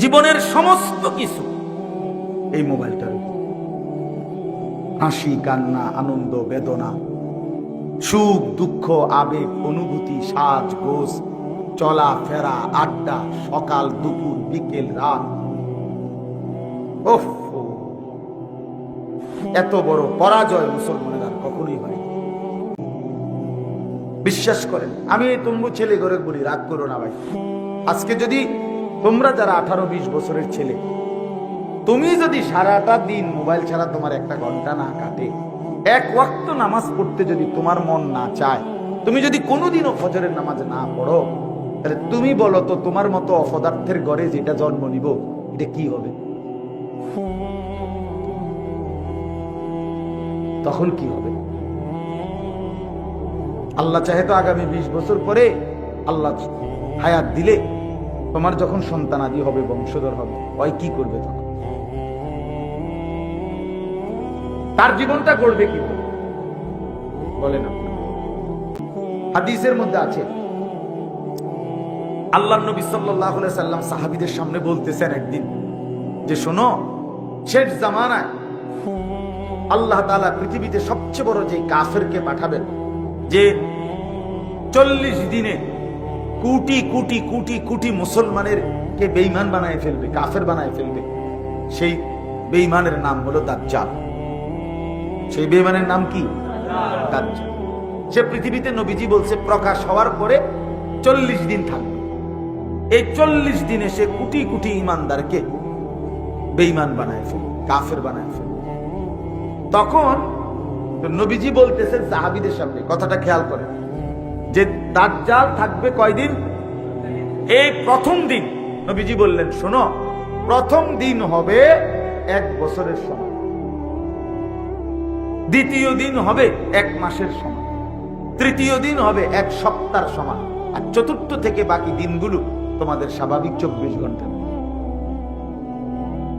জীবনের সমস্ত কিছু এই মোবাইলটার হাসি, কান্না, আনন্দ, বেদনা, সুখ, দুঃখ, আবেগ, অনুভূতি, সাজ গোস চলা, ফেরা, আড্ডা, সকাল, দুপুর, বিকেল, রাত। ওহ এত বড় পরাজয় মুসলমানের আর কখনোই হয় বিশ্বাস করেন, আমি তম্বু ছেলে ঘরে বলি রাগ করো না ভাই। আজকে যদি তোমরা যারা আঠারো বিশ বছরের ছেলে, তুমি যদি সারাটা দিন মোবাইল ছাড়া তোমার একটা ঘণ্টা না কাটে, এক ওয়াক্ত নামাজ পড়তে যদি তোমার মন না চায়, তুমি যদি কোনোদিনও ফজরের নামাজ না পড়ো, তাহলে তুমি বলো তো তোমার মতো অপদার্থের গড়ে যেটা জন্ম নিব, এটা কি হবে? তখন কি হবে? আল্লাহ চাহে তো আগামী বিশ বছর পরে আল্লাহ হায়াত দিলে তোমার যখন সন্তান আদি হবে, বংশধর হবে, ওই কি করবে তখন? তার জীবনটা গড়বে কি? বলে না। হাদিসের মধ্যে আছে আল্লাহ নবী সাল্লাহ সাল্লাম সাহাবিদের সামনে বলতেছেন একদিন যে, শোনো, শেষ জামানায় আল্লাহ তাআলা পৃথিবীতে সবচেয়ে বড় যে কাফেরকে পাঠাবেন, যে চল্লিশ দিনে কোটি কোটি কোটি কোটি মুসলমানের কে বেইমান বানায় ফেলবে, কাফের বানায় ফেলবে। সেই বেইমানের নাম হলো দাজ্জাল। সেই বেইমানের নাম কি? দাজ্জাল। সে পৃথিবীতে নবীজি বলছে, প্রকাশ হওয়ার পরে চল্লিশ দিন থাকবে। এই চল্লিশ দিনে সে কোটি কোটি ইমানদারকে বেইমান বানায় ফেলবে, কাফের বানায় ফেলবে। তখন নবীজি বলতেছে সাহাবিদের সামনে, কথাটা খেয়াল করে যে দাজ্জাল থাকবে কয়দিন? এই প্রথম দিন। নবীজি বললেন, শোনো, প্রথম দিন হবে এক বছরের সময়। দ্বিতীয় দিন হবে এক মাসের সময়। তৃতীয় দিন হবে এক সপ্তাহের সময়। আর চতুর্থ থেকে বাকি দিনগুলো তোমাদের স্বাভাবিক চব্বিশ ঘণ্টা।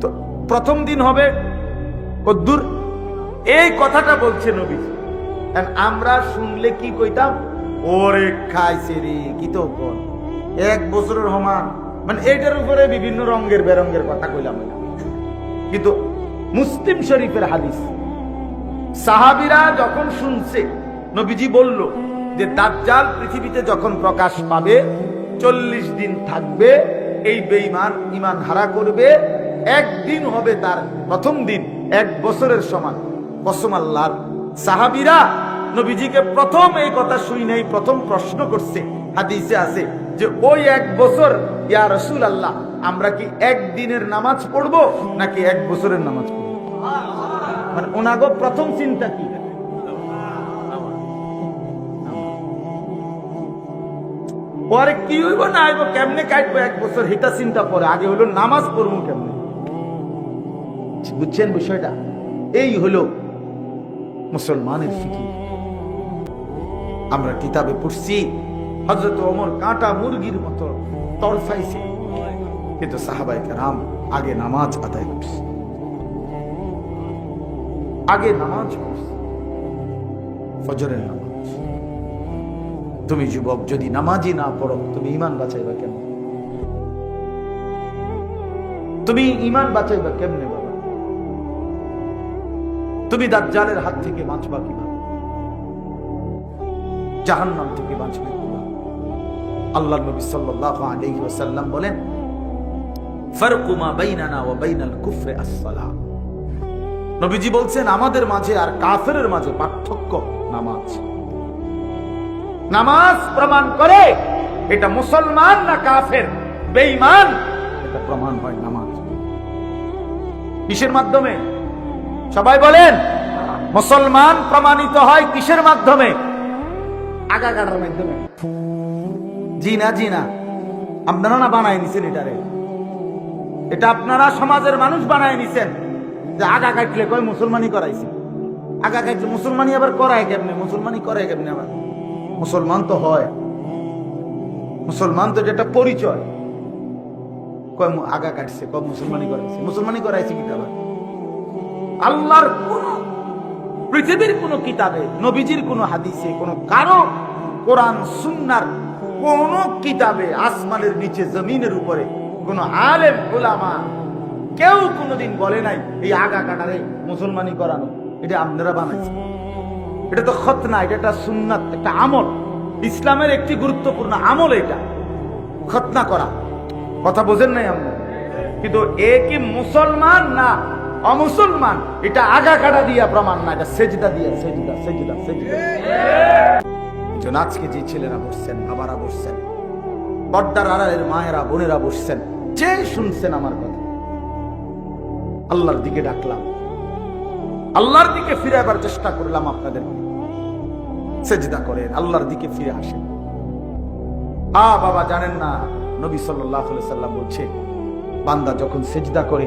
তো প্রথম দিন হবে কদ্দুর। এই কথাটা বলছে নবীজি। আমরা শুনলে কি কইতাম? ওরে খাইছে রে, কি তো বল এক বছরের সমান। মানে এইটার উপরে বিভিন্ন রঙের বেরঙ্গের কথা কইলাম কিন্তু মুসলিম শরীফের হাদিস, সাহাবিরা যখন শুনছে, নবীজি বলল যে দাজ্জাল পৃথিবীতে যখন প্রকাশ পাবে, চল্লিশ দিন থাকবে, এই বেঈমান ইমান হারা করবে, একদিন হবে তার প্রথম দিন, এক বছরের সমান। কসম আল্লাহর। সাহাবিরা নবীজিকে প্রথম এই কথা শুই নাই, প্রথম প্রশ্ন করছে, হাদিসে আছে যে, ওই এক বছর, ইয়া রসুল আল্লাহ আমরা কি একদিনের নামাজ পড়ব নাকি এক বছরের নামাজ পড়ব? মানে ওনাগো প্রথম চিন্তা কি? পরে কি হইব, না কেমনে কাটবো এক বছর? হিতা চিন্তা পরে, আগে হলো নামাজ পড়ব কেমনে? বুঝছেন বিষয়টা? এই হলো মুসলমানের ফিকির। আমরা কিতাবে পড়ছি হজরত ওমর কাঁটা মুরগির মতো তরফাইছে। কিন্তু সাহাবাই রাম আগে নামাজ আদায় করছে। আগে নামাজ ফজরের নামাজ। তুমি যুবক, যদি নামাজই না পড়ো, তুমি ইমান বাঁচাইবা কেন তুমি ইমান বাঁচাইবা কেমনে বাবা? তুমি দাজ্জালের হাত থেকে বাঁচবা কীভাবে? জাহান্নাম থেকে বাঁচবে। আল্লাহ নবী সাল্লাল্লাহু আলাইহি ওয়াসাল্লাম বলেন, ফারকু মা বাইনানা ওয়া বাইনাল কুফরি আস-সালাহ। নবীজি বলছেন, আমাদের মাঝে আর কাফেরের মাঝে পার্থক্য নামাজ। নামাজ প্রমাণ করে এটা মুসলমান না কাফের? বেঈমান? এটা প্রমাণ হয় নামাজ। কিসের মাধ্যমে? সবাই বলেন, মুসলমান প্রমাণিত হয় কিসের মাধ্যমে? আগা কাটার মাধ্যমে। জি না জি না আপনারা না বানায় নিছেন এটারে? এটা আপনারা সমাজের মানুষ বানায় নিছেন। যে আগা কাটলে কয় মুসলমানি করাইছে। আগা কাটলে মুসলমানি আবার করায় কেমনে? মুসলমানি করে কেমনে আবার? মুসলমান তো হয়। মুসলমান তো যেটা পরিচয়। কয়, আগা কাটছে। কয় মুসলমানি করাইছে। মুসলমানি করাইছে কি আবার। আল্লাহর কোন পৃথিবীর কোন কিতাবে, নবীজির কোন হাদিসে, কোন কারও কোরআন, সুন্নার কোন কিতাবে আসমানের নিচে, জমিনের উপরে কোন আলেম ওলামা কেউ কোনোদিন বলে নাই, এই আগা কাটারে মুসলমানি করানো। এটা আপনারা বানাইছে এটা তো খতনা, এটা একটা সুন্নাত, একটা আমল। ইসলামের একটি গুরুত্বপূর্ণ আমল এটা। খতনা করা। কথা বোঝেন নাই আমরা কিন্তু এ কি মুসলমান না অমুসলমান, এটা আগা কাটা দিয়া প্রমাণ না এটা সেজদা দিয়া, সেজদা সেজদা সেজদা। একজন আজকে যে ছেলেরা বসছেন, বাবারা বসছেন পর্দার আড়ালের মায়েরা, বোনেরা বসছেন, যে শুনছেন আমার কথা, আল্লাহর দিকে ডাকলাম। আল্লাহর দিকে ফিরে আবার চেষ্টা করলাম আপনাদের সেজদা করেন, আল্লাহর দিকে ফিরে আসেন। আ বাবা জানেন না, নবী সাল্লাহ সাল্লাম বলছে, বান্দা যখন সেজদা করে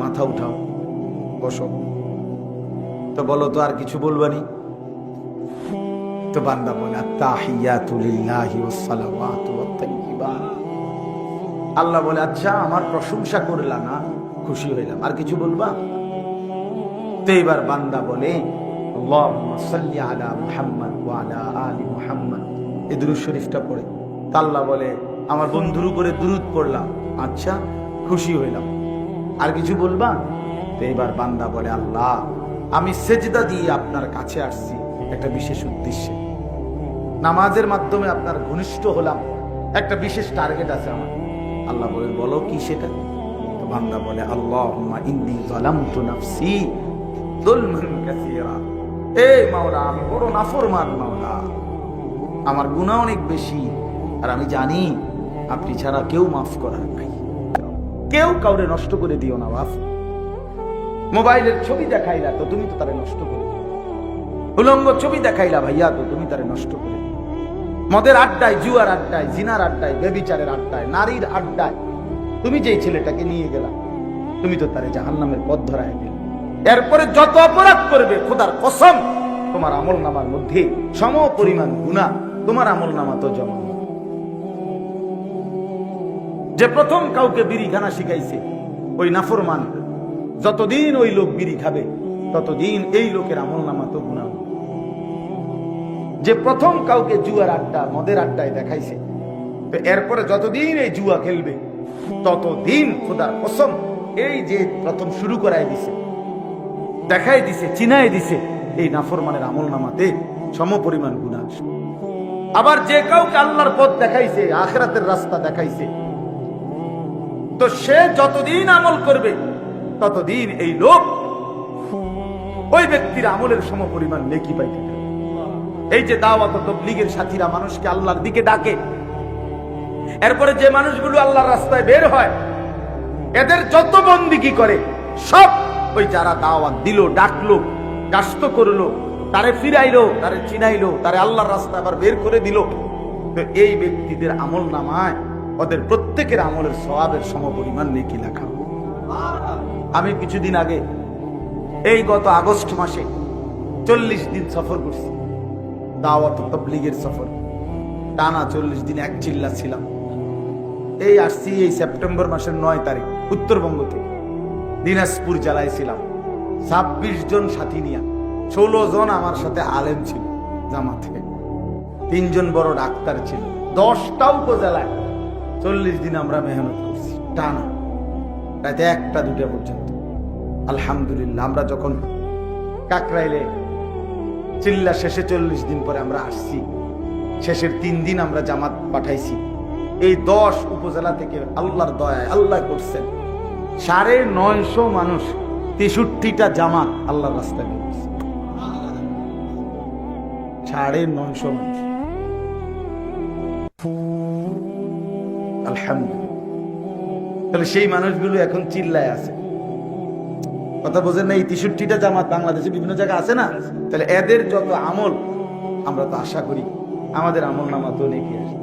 মাথা উঠাও, বসো। তো বলো তো আর কিছু বলবানি তো বান্দা বলে আল্লাহ বলে আচ্ছা আমার প্রশংসা করলা না, খুশি হইলাম। আর কিছু বলবা? তো এবার বান্দা বলে আলা বলে, আমার বন্ধুর উপরে দুরূদ পড়লাম। আচ্ছা খুশি হইলাম। আর কিছু বলবা? তো এবার বান্দা বলে, আল্লাহ, আমি সেজদা দিয়ে আপনার কাছে আসছি একটা বিশেষ উদ্দেশ্যে। নামাজের মাধ্যমে আপনার ঘনিষ্ঠ হলাম। একটা বিশেষ টার্গেট আছে আমার। আল্লাহ বলে, বলো কি সেটা? বান্দা বলে আল্লাহ ইন্নি যালামতু নাফসি মাওলা। আমার গুনাহ অনেক বেশি, আর আমি জানি, আপনি ছাড়া কেউ মাফ করার নাই। কেউ কাউরে নষ্ট করে দিও না, বাপ। মোবাইলের ছবি দেখাইলা তো তুমি তো তারে নষ্ট করে উলঙ্গ ছবি দেখাইলা ভাইয়া তো তুমি তারে নষ্ট করে মদের আড্ডায়, জুয়ার আড্ডায়, জিনার আড্ডায়, বেবিচারের আড্ডায়, নারীর আড্ডায়, তুমি যেই ছেলেটাকে নিয়ে গেলা, তুমি তো তারে জাহান্নামের পথ ধরায় গেলে এরপরে যত অপরাধ করবে, খোদার কসম, তোমার আমল নামার মধ্যে সম পরিমাণ গুণা তোমার আমল নামা তো জমা যে প্রথম কাউকে বিড়ি খানা শিখাইছে, ওই নাফরমান। যতদিন ওই লোক বিড়ি খাবে, ততদিন এই লোকের আমল নামা তো গুণা যে প্রথম কাউকে জুয়ার আড্ডা, মদের আড্ডায় দেখাইছে, তো এরপরে যতদিন এই জুয়া খেলবে, ততদিন খোদার কসম, এই যে প্রথম শুরু করায় দিছে, দেখাই দিছে, চিনাই দিছে, এই নাফরমানের আমল নামাতে সম পরিমাণ গুণা আবার যে কাউকে আল্লাহর পথ দেখাইছে, আখরাতের রাস্তা দেখাইছে তো সে যতদিন আমল করবে, ততদিন এই লোক ওই ব্যক্তির আমলের সম পরিমাণ নেকি পাইতে। এই যে দাওয়াত তবলিগের সাথীরা মানুষকে আল্লাহর দিকে ডাকে, এরপরে যে মানুষগুলো আল্লাহর রাস্তায় বের হয়, এদের যত বন্দিকি করে, সব ওই যারা দাওয়াত দিল, ডাকলো, কাস্ত করল, তারে ফিরাইলো, তারে চিনাইলো, তারে আল্লাহর রাস্তায় আবার বের করে দিল, তো এই ব্যক্তিদের আমল নামায় ওদের প্রত্যেকের আমলের সওয়াবের সমপরিমাণ নেকি লেখা। আমি কিছুদিন আগে, এই গত আগস্ট মাসে চল্লিশ দিন সফর করছি। দাওয়াত তবলিগের সফর। টানা চল্লিশ দিন এক চিল্লা ছিলাম। এই আসছি এই সেপ্টেম্বর মাসের নয় তারিখ, উত্তরবঙ্গ থেকে। দিনাজপুর জেলায় ছিলাম। ছাব্বিশ জন সাথী নিয়া ষোলো জন আমার সাথে আলেম ছিল জামাতে তিনজন বড় ডাক্তার ছিল। দশটা উপজেলায় চল্লিশ দিন আমরা মেহনত করছি, টানা। রাতে একটা, দুটা পর্যন্ত। আলহামদুলিল্লাহ, আমরা যখন কাকরাইলে চিল্লা শেষে চল্লিশ দিন পরে আমরা আসছি, শেষের তিন দিন আমরা জামাত পাঠাইছি। এই দশ উপজেলা থেকে আল্লাহর দয়ায় আল্লাহ করছেন। সাড়ে নয়শো মানুষ, তেষট্টিটা জামাত আল্লাহর রাস্তায়। সাড়ে নয়শো মানুষ। আলহামদুলিল্লাহ। তাহলে সেই মানুষগুলো এখন চিল্লায় আছে। কথা বোঝেন না, এই তেষট্টিটা জামাত বাংলাদেশে বিভিন্ন জায়গায় আছে না? তাহলে এদের যত আমল, আমরা তো আশা করি আমাদের আমল নামা তো নেকি আসে